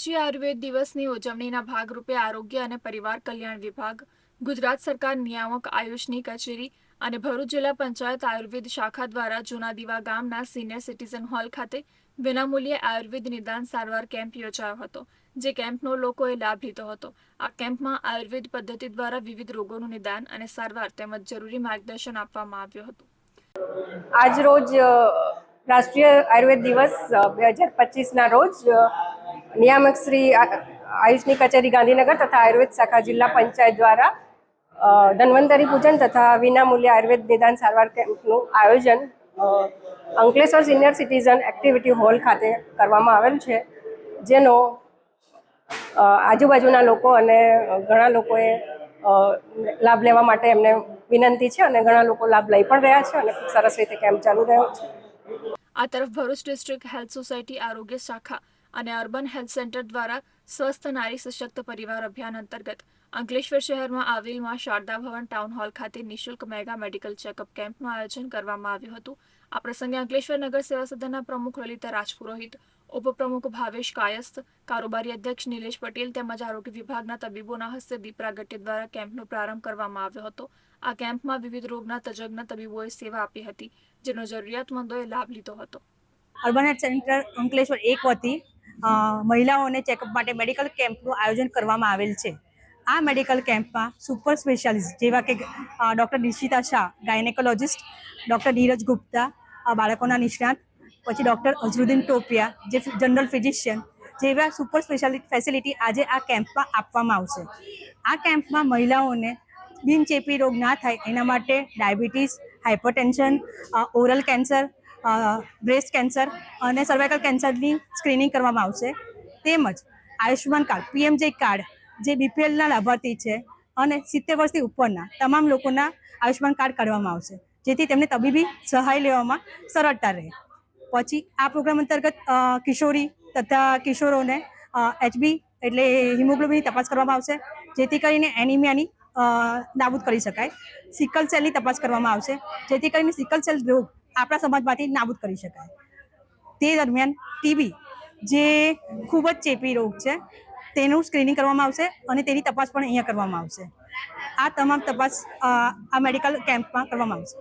રાષ્ટ્રીય આયુર્વેદ દિવસની ઉજવણીના ભાગરૂપે આરોગ્ય અને પરિવાર કલ્યાણ વિભાગ, ગુજરાત સરકાર નિયામક આયુષની કચેરી અને ભરૂચ જિલ્લા પંચાયત આયુર્વેદ શાખા દ્વારા જૂના ગામના સિનિયર સિટીઝન હોલ ખાતે વિનામૂલ્યે આયુર્વેદ નિદાન સારવાર કેમ્પ યોજાયો હતો, જે કેમ્પનો લોકોએ લાભ લીધો હતો. આ કેમ્પમાં આયુર્વેદ પદ્ધતિ દ્વારા વિવિધ રોગોનું નિદાન અને સારવાર તેમજ જરૂરી માર્ગદર્શન આપવામાં આવ્યું હતું. આજ રોજ રાષ્ટ્રીય આયુર્વેદ દિવસ બે હજાર પચીસના રોજ નિયામક શ્રી આયુષની કચેરી ગાંધીનગર તથા આયુર્વેદ શાખા જિલ્લા પંચાયત દ્વારા ધન્વંતરી પૂજન તથા વિનામૂલ્ય આયુર્વેદ નિદાન સારવાર કેમ્પનું આયોજન Ankleshwar senior citizen activity hall ખાતે કરવામાં આવેલ છે, જેનો આજુબાજુના લોકો અને ઘણા લોકોએ લાભ લેવા માટે એમને વિનંતી છે અને ઘણા લોકો લાભ લઈ પણ રહ્યા છે અને સરસ રીતે કેમ્પ ચાલુ રહ્યો છે. આ તરફ ભરૂચ ડિસ્ટ્રિક્ટ હેલ્થ સોસાયટી આરોગ્ય શાખા અને અર્બન હેલ્થ સેન્ટર દ્વારા સ્વસ્થ નારી સશક્ત પરિવાર અભિયાન અંતર્ગત અંકલેશ્વર શહેરમાં આવેલમાં શારદા ભવન ટાઉન હોલ ખાતે નિઃશુલ્ક મેગા મેડિકલ ચેકઅપ કેમ્પનું આયોજન કરવામાં આવ્યું હતું. આ પ્રસંગે અંકલેશ્વર નગર સેવા સદનના પ્રમુખ લલિતા રાજપુરોહિત, ઉપપ્રમુખ ભાવેશ કાયસ્થ, કારોબારી અધ્યક્ષ નિલેશ પટેલ તેમજ આરોગ્ય વિભાગના તબીબોના હસ્તે દીપ પ્રાગટ્ય દ્વારા કેમ્પનો પ્રારંભ કરવામાં આવ્યો હતો. આ કેમ્પમાં વિવિધ રોગના તજજ્ઞ તબીબોએ સેવા આપી હતી, જેનો જરૂરિયાતમંદોએ લાભ લીધો હતો. અર્બન હેલ્થ સેન્ટર અંકલેશ્વર એક વતી મહિલાઓને ચેકઅપ માટે મેડિકલ કેમ્પનું આયોજન કરવામાં આવેલ છે. આ મેડિકલ કેમ્પમાં સુપર સ્પેશિયાલિસ્ટ જેવા કે doctor Nishita Shah gynaecologist doctor Neeraj Gupta બાળકોના નિષ્ણાત, પછી ડૉક્ટર અઝરુદ્દીન ટોપિયા, જે જનરલ ફિઝિશિયન જેવા સુપર સ્પેશિયાલિટી ફેસિલિટી આજે આ કેમ્પમાં આપવામાં આવશે. આ કેમ્પમાં મહિલાઓને બિનચેપી રોગ ના થાય એના માટે diabetes hypertension oral cancer breast cancer અને સર્વાઇકલ કેન્સરની સ્ક્રીનિંગ કરવામાં આવશે. તેમજ આયુષ્યમાન કાર્ડ પીએમજે કાર્ડ, જે બીપીએલના લાભાર્થી છે અને સિત્તેર વર્ષથી ઉપરના તમામ લોકોના આયુષ્યમાન કાર્ડ કાઢવામાં આવશે, જેથી તેમને તબીબી સહાય લેવામાં સરળતા રહે. પછી આ પ્રોગ્રામ અંતર્ગત કિશોરી તથા કિશોરોને એચબી એટલે હિમોગ્લોબિનની તપાસ કરવામાં આવશે, જેથી કરીને એનિમિયાની નાબૂદ કરી શકાય. સિકલ સેલની તપાસ કરવામાં આવશે, જેથી કરીને સિકલ સેલ રોગ આપણા સમાજમાંથી નાબૂદ કરી શકાય. તે દરમિયાન ટીબી જે ખૂબ જ ચેપી રોગ છે, તેનું સ્ક્રીનિંગ કરવામાં આવશે અને તેની તપાસ પણ અહીંયા કરવામાં આવશે. આ તમામ તપાસ, આ મેડિકલ કેમ્પમાં કરવામાં આવશે.